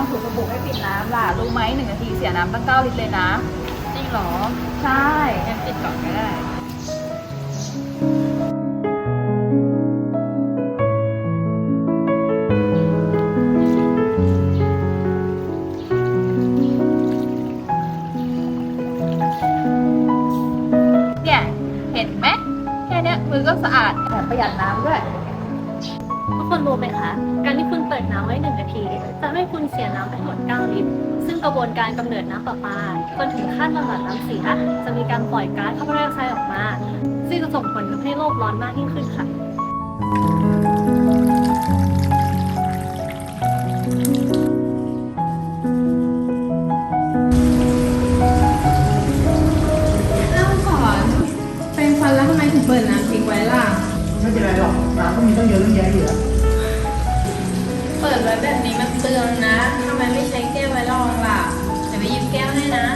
องถูกะบุกให้ปิดน้ำล่ะ รู้ไหมหนึ่งนาทีเสียน้ำตั้งเก้าลิตรเลยนะ จริงเหรอ ใช่ยังปิดก่อนก็ได้เนี่ยเห็นไหมแค่นี้มือก็สะอาดแถมประหยัดน้ำด้วย ทุกคนรู้ไหมคะ การที่คุณเปิดน้ำไว้หนึ่งนาที จะให้คุณเสียน้ำไปทั้งหมด9ลิตร ซึ่งกระบวนการกำเนิดน้ำประปาจนถึงขั้นบำบัดน้ำเสียจะมีการปล่อยก๊าซคาร์บอนไดออกไซด์ออกมา ซึ่งจะส่งผลทำให้โลกร้อนมากยิ่งขึ้นค่ะ ไม่เป็นไรหรอกน้ำก็มีตั้งเยอะตั้งแยะอยู่แล้วเปิดไว้แบบนี้มันเปลืองนะทำไมไม่ใช้แก้วไว้รองล่ะเดี๋ยวไปหยิบแก้วให้นะ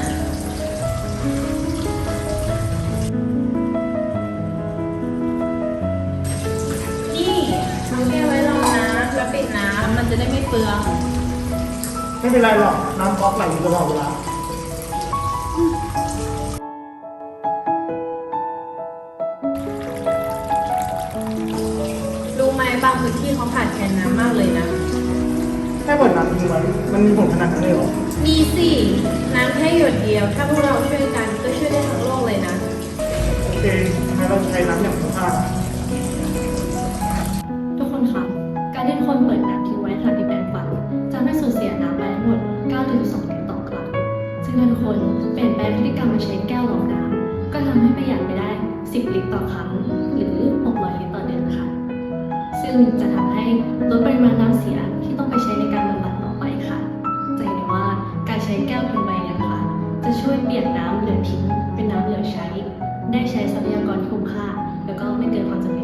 นี่ทำแก้วไว้รองนะแล้วปิดน้ำมันจะได้ไม่เปลือง ไม่เป็นไรหรอกน้ำก๊อกไหลอยู่ตลอดเวลา ไหมบางพื้นที่เขาขาดแคลนน้ำมากเลยนะ แค่เปิดน้ำทิ้งไว้มันมีผลขนาดนั้นเลยเหรอ มีสิน้ำแค่หยดเดียว ถ้าพวกเราช่วยกันก็ช่วยได้ทั้งโลกเลยนะ โอเคงั้นเราจะใช้น้ำอย่างคุ้มค่าทุกคนคะการที่ทุกคนเปิดน้ำทิ้งไว้ขณะที่แปรงฟันจะไม่สูญเสียน้ำไปทั้งหมด9-12ลิตรต่อครั้งซึ่งถ้าทุกคนเปลี่ยนแปลงพฤติกรรมมาใช้แก้วรองน้ำก็ทำให้ประหยัดไปได้ 10 ลิตรต่อครั้งหรือ 600 ลิตรต่อเดือนค่ะ ซึ่งจะทำให้ลดปริมาณน้ำเสียที่ต้องไปใช้ในการบำบัดต่อไปค่ะ จะเห็นได้ว่าการใช้แก้วเพียงใบเนี้นะคะจะช่วยเปลี่ยนน้ำเหลือทิ้งเป็นน้ำเหลือใช้ ได้ใช้ทรัพยากรที่คุ้มค่า แล้วก็ไม่เกิดความจำเป็น